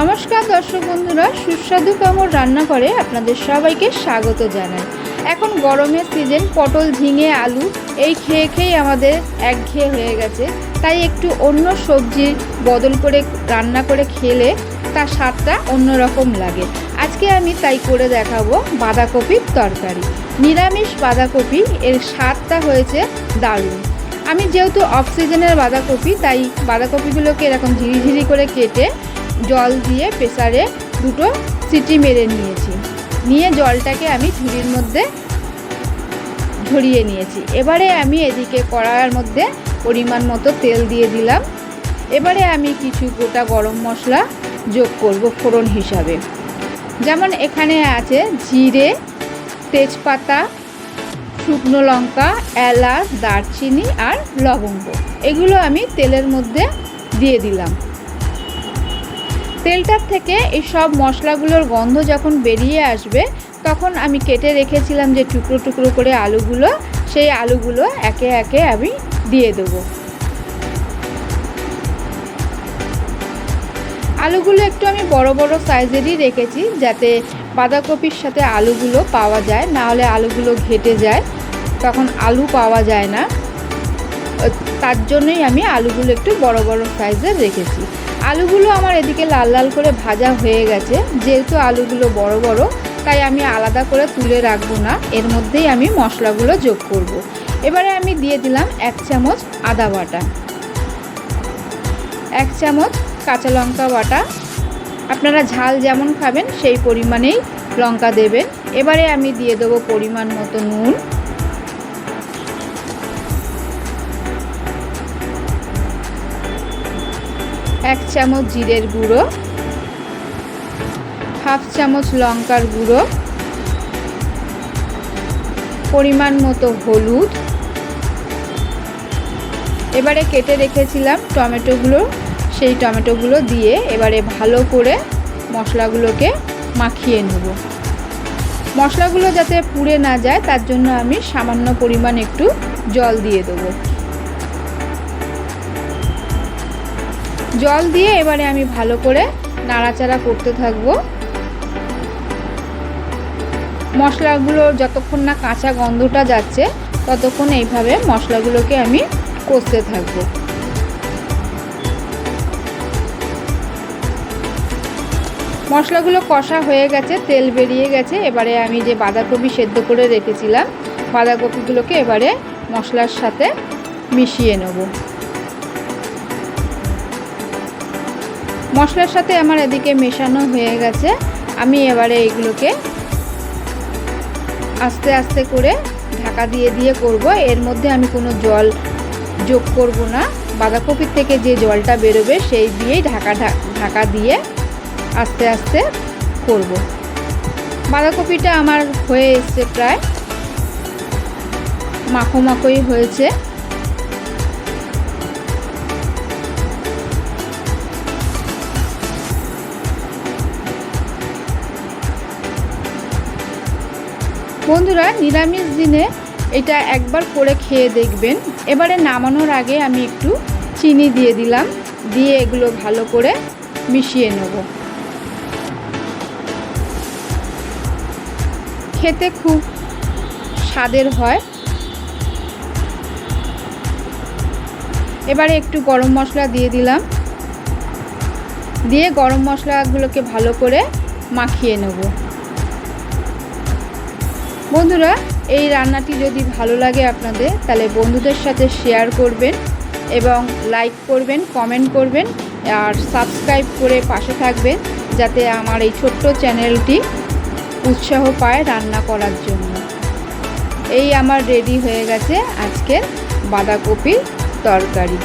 নমস্কার দর্শক বন্ধুরা, সুস্বাদু কামড় রান্না করে আপনাদের সবাইকে স্বাগত জানাই। এখন গরমের সিজন পটল ঝিঙে, আলু, এই খেয়ে খেয়ে আমাদের একঘেয়ে হয়ে গেছে। তাই একটু অন্য সবজির বদল করে রান্না করে খেলে তার স্বাদটা অন্যরকম লাগে। আজকে আমি তাই করে দেখাবো বাঁধাকপির তরকারি। নিরামিষ বাঁধাকপি, এর স্বাদটা হয়েছে দারুণ। আমি যেহেতু অফ সিজনের বাঁধাকপি, তাই বাঁধাকপিগুলোকে এরকম ঝিরিঝিরি করে কেটে জল দিয়ে প্রেসারে দুটো সিটি মেরে নিয়েছি। নিয়ে জলটাকে আমি ঝুড়ির মধ্যে ঝরিয়ে নিয়েছি। এবারে আমি এদিকে কড়াইয়ের মধ্যে পরিমাণ মতো তেল দিয়ে দিলাম। এবারে আমি কিছু গোটা গরম মশলা যোগ করব ফোড়ন হিসাবে। যেমন এখানে আছে জিরে, তেজপাতা, শুকনো লঙ্কা, এলাচ, দারচিনি আর লবঙ্গ। এগুলো আমি তেলের মধ্যে দিয়ে দিলাম। তেলটার থেকে এই সব মশলাগুলোর গন্ধ যখন বেরিয়ে আসবে, তখন আমি কেটে রেখেছিলাম যে টুকরো টুকরো করে আলুগুলো, সেই আলুগুলো একে একে আমি দিয়ে দেবো। আলুগুলো একটু আমি বড় বড় সাইজেরই রেখেছি যাতে বাঁধাকপির সাথে আলুগুলো পাওয়া যায়, না হলে আলুগুলো ঘেটে যায়, তখন আলু পাওয়া যায় না। তার জন্যই আমি আলুগুলো একটু বড় বড় সাইজে রেখেছি। আলুগুলো আমার এদিকে লাল লাল করে ভাজা হয়ে গেছে, যেহেতু আলুগুলো বড় বড়, তাই আমি আলাদা করে তুলে রাখব না, এর মধ্যেই আমি মশলাগুলো যোগ করব। এবারে আমি দিয়ে দিলাম এক চামচ আদা বাটা। এক চামচ কাঁচা লঙ্কা বাটা। আপনারা ঝাল যেমন খাবেন, সেই পরিমাণেই লঙ্কা দেবেন। এবারে আমি দিয়ে দেবো পরিমাণ মতো নুন। এক চামচ জিরের গুঁড়ো, হাফ চামচ লঙ্কার গুঁড়ো, পরিমাণ মতো হলুদ। এবারে কেটে রেখেছিলাম টমেটোগুলো, সেই টমেটোগুলো দিয়ে এবারে ভালো করে মশলাগুলোকে মাখিয়ে নেব। মশলাগুলো যাতে পুড়ে না যায়, তার জন্য আমি সামান্য পরিমাণ একটু জল দিয়ে দেবো। জল দিয়ে এবারে আমি ভালো করে নাড়াচাড়া করতে থাকব। মশলাগুলো যতক্ষণ না কাঁচা গন্ধটা যাচ্ছে, ততক্ষণ এইভাবে মশলাগুলোকে আমি কষতে থাকব। মশলাগুলো কষা হয়ে গেছে, তেল বেরিয়ে গেছে। এবারে আমি যে বাঁধাকপি সেদ্ধ করে রেখেছিলাম, বাঁধাকপিগুলোকে এবারে মশলার সাথে মিশিয়ে নেব। মশলার সাথে আমার এদিকে মেশানো হয়ে গেছে। আমি এবারে এগুলোকে আস্তে আস্তে করে ঢাকা দিয়ে দিয়ে করব। এর মধ্যে আমি কোনো জল যোগ করব না। বাঁধাকপির থেকে যে জলটা বেরোবে সেই দিয়েই ঢাকা ঢাকা দিয়ে আস্তে আস্তে করব। বাঁধাকপিটা আমার হয়ে এসছে প্রায়। মাখো মাখোই হয়েছে। বন্ধুরা নিরামিষ দিনে এটা একবার করে খেয়ে দেখবেন। এবারে নামানোর আগে আমি একটু চিনি দিয়ে দিলাম, দিয়ে এগুলো ভালো করে মিশিয়ে নেব। খেতে খুব স্বাদের হয়। এবারে একটু গরম মশলা দিয়ে দিলাম। দিয়ে গরম মশলাগুলোকে ভালো করে মাখিয়ে নেব। বন্ধুরা, এই রান্নাটি যদি ভালো লাগে আপনাদের, তাহলে বন্ধুদের সাথে শেয়ার করবেন এবং লাইক করবেন কমেন্ট করবেন, আর সাবস্ক্রাইব করে পাশে থাকবেন, যাতে আমার এই ছোট্ট চ্যানেলটি উৎসাহ পায় রান্না করার জন্য। এই আমার রেডি হয়ে গেছে আজকের বাঁধাকপির তরকারি।